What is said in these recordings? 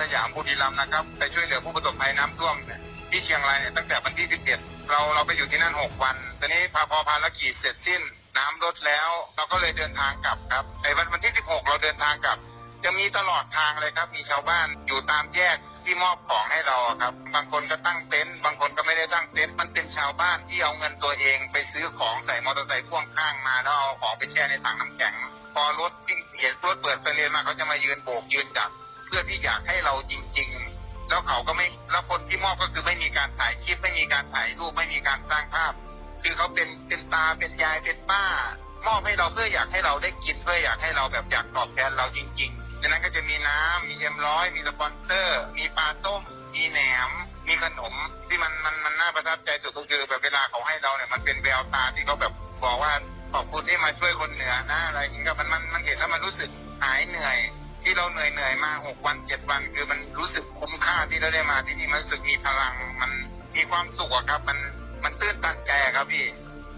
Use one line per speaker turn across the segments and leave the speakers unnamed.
สยามบุรีรัมย์นะครับไปช่วยเหลือผู้ประสบภัยน้ำท่วมเนี่ยที่เชียงรายเนี่ยตั้งแต่วันที่ 11 เราเราไปอยู่ที่นั่น 6 วัน ตอนนี้พอพอภารกิจเสร็จสิ้น น้ำลดแล้ว เราก็เลยเดินทางกลับครับไอ้วันวันที่ 16 เราเดินทางกลับ จะมีตลอดทางเลยครับ มีชาวบ้านอยู่ตามแยกที่มอบของให้เราครับ บางคนก็ตั้งเต็นท์บางคนก็ไม่ได้ตั้งเต็นท์มันเป็นชาวบ้านที่เอาเงินตัวเอง ไปซื้อของใส่มอเตอร์ไซค์พ่วงข้างมาแล้วเอาของไปแช่ในถังน้ำแข็ง พอรถเห็นรถเปิดไฟเรนมาเขาจะมายืนโบกยืนจับ พื่อที่อยากให้เราจริง ๆ แล้วเขาก็ไม่แล้วคนที่มอบก็คือไม่มีการถ่ายคลิปไม่มีการถ่ายรูปไม่มีการสร้างภาพ คือเขาเป็นเป็นตาเป็นยายเป็นป้ามอบให้เราเพื่ออยากให้เราได้กินเพื่ออยากให้เราแบบอยากตอบแทนเราจริงๆดังนั้นก็จะมีน้ำมีเอ็มร้อยมีสปอนเซอร์ มีปลาต้มมีแหนม มีขนมที่มันมันมันน่าประทับใจสุดก็คือแบบเวลาเขาให้เราเนี่ยมันเป็นแววตาที่เขาแบบบอกว่าขอบคุณที่มาช่วยคนเหนือนะอะไรอย่างเงี้ยมันมันมันเห็นแล้วมันรู้สึกหายเหนื่อย ที่เราเหนื่อยเหนื่อยมาหกวันเจ็ดวันคือมันรู้สึกคุ้มค่าที่เราได้มาที่นี่มันรู้สึกมีพลัง มันมีความสุขอะครับ มันมันตื้นตันใจอะครับพี่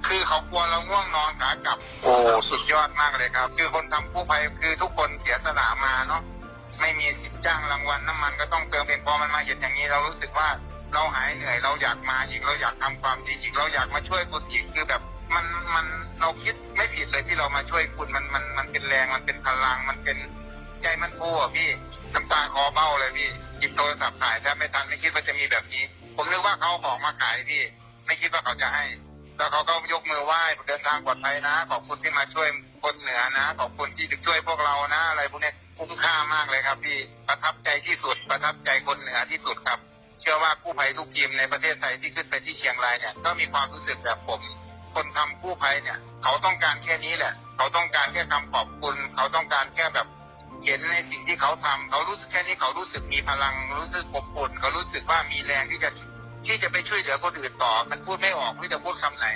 คือเขากลัวเราง่วงนอนขากลับโอ้สุดยอดมากเลยครับ คือคนทำกู้ภัยคือทุกคนเสียสละมาเนาะไม่มีสิทธิ์จ้างรางวัลน้ำมันก็ต้องเติมเองพอมันมาเห็นอย่างนี้เรารู้สึกว่าเราหายเหนื่อยเราอยากมาอีกเราอยากทำความดีอีกเราอยากมาช่วยคนอีกคือแบบมันมันเราคิดไม่ผิดเลยที่เรามาช่วยคุณมันมันมันเป็นแรงมันเป็นพลังมันเป็น ใจมันฟูอะพี่น้ำตาคอเบ้าเลยพี่หยิบโทรศัพท์ถ่ายแทบไม่ทันไม่คิดว่าจะมีแบบนี้ ผมนึกว่าเขาเอาของมาขายพี่ ไม่คิดว่าเขาจะให้ แล้วเขาก็ยกมือไหว้เดินทางปลอดภัยนะ ขอบคุณที่มาช่วยคนเหนือนะขอบคุณที่ช่วยพวกเรานะ อะไรพวกนี้คุ้มค่ามากเลยครับ พี่ประทับใจที่สุดประทับใจคนเหนือที่สุดครับ เชื่อว่ากู้ภัยทุกทีมในประเทศไทยที่ขึ้นไปที่เชียงรายเนี่ยก็มีความรู้สึกแบบผม คนทำกู้ภัยเนี่ย เขาต้องการแค่นี้แหละ เขาต้องการแค่คำขอบคุณ เขาต้องการแค่แบบ เห็นในสิ่งที่เขาทำเขารู้สึกแค่นี้เขารู้สึกมีพลังรู้สึกอบอุ่นเขารู้สึกว่ามีแรงที่จะที่จะไปช่วยเหลือคนอื่นต่อ มันพูดไม่ออกไม่จะพูดคำไหน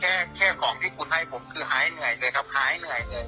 แค่แค่ของที่คุณให้ผมคือหายเหนื่อยเลยครับหายเหนื่อยเลย